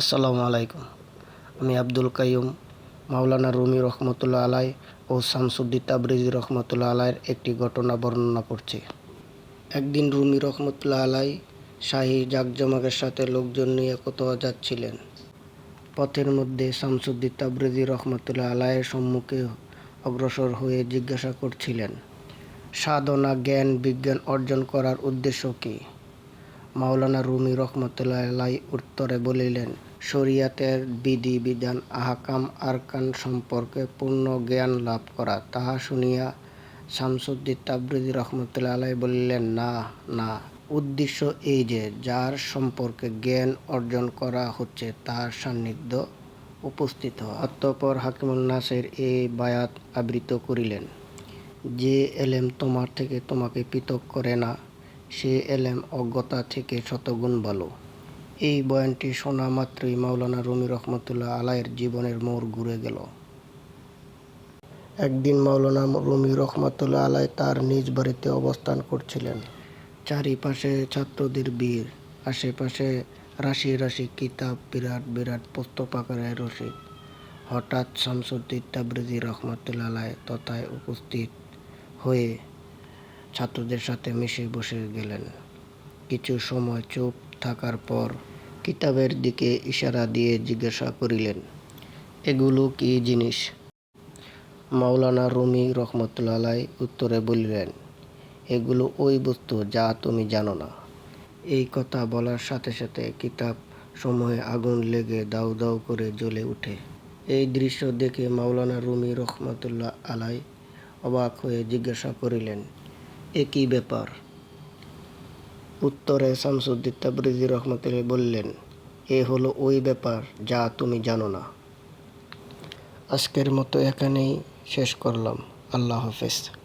আসসালামু আলাইকুম। আমি আব্দুল কাইয়ুম, মাওলানা রুমি রহমতুল্লাহ আলাই ও শামসুদ্দিন তাবরিজি রহমতুল্লাহ আলাইয়ের একটি ঘটনা বর্ণনা করছি একদিন রুমি রহমতুল্লাহ আলাই শাহী জাকজমকের সাথে লোকজন নিয়ে কোথাও যাচ্ছিলেন। পথের মধ্যে শামসুদ্দিন তাবরিজি রহমতুল্লাহ আলাইয়ের সম্মুখে অগ্রসর হয়ে জিজ্ঞাসা করছিলেন, সাধনা, জ্ঞান, বিজ্ঞান অর্জন করার উদ্দেশ্য কী? মাওলানা রুমি রহমতুল্লাহ উত্তরে বলিলেন, শরিয়াতের বিধি বিধান আহকাম, আরকান সম্পর্কে পূর্ণ জ্ঞান লাভ করা, তাহা শুনিয়া শামসুদ্দিন তাবরিজি রহমতুল্লাহ আলাই বলিলেন, না না। উদ্দেশ্য এই যে, যার সম্পর্কে জ্ঞান অর্জন করা হচ্ছে, তার সান্নিধ্য উপস্থিত অতঃপর হাকিমুল নাসের এই বায়াত আবৃত করিলেন, যে এলেম তোমার থেকে তোমাকে পৃথক করে না সে এলেম অজ্ঞতা থেকে শতগুণ ভালো এই বয়ানটি শোনা মাত্রই মাওলানা রুমি রহমতুল্লাহ আলাইয়ের জীবনের মোড় ঘুরে গেল। একদিন মাওলানা রুমি রহমতুল্লাহ আলাই তার নিজ বাড়িতে অবস্থান করছিলেন। চারিপাশে ছাত্রদের ভিড়, আশেপাশে রাশি রাশি কিতাব, বিরাট বিরাট পুস্তক আকারের রসিদ হঠাৎ শামসুদ্দিন তাবরিজি রহমতুল্লাহ আলাই তথায় উপস্থিত হয়ে ছাত্রদের সাথে মিশে বসে গেলেন। কিছু সময় চুপ থাকার পর কিতাবের দিকে ইশারা দিয়ে জিজ্ঞাসা করিলেন, এগুলো কি জিনিস? মাওলানা রুমি রহমতুল্লাহ উত্তরে বলিলেন, এগুলো ওই বস্তু যা তুমি জানো না। এই কথা বলার সাথে সাথে কিতাব সমূহে আগুন লেগে দাউ দাউ করে জ্বলে উঠে। এই দৃশ্য দেখে মাওলানা রুমি রহমতুল্লাহ আলাই অবাক হয়ে জিজ্ঞাসা করিলেন এ কী ব্যাপার। উত্তরে শামসুদ্দিন তাবরিজি রহমতুল্লাহ বললেন, এ হলো ওই ব্যাপার যা তুমি জানো না। আজকের মতো এখানেই শেষ করলাম। আল্লাহ হাফেজ।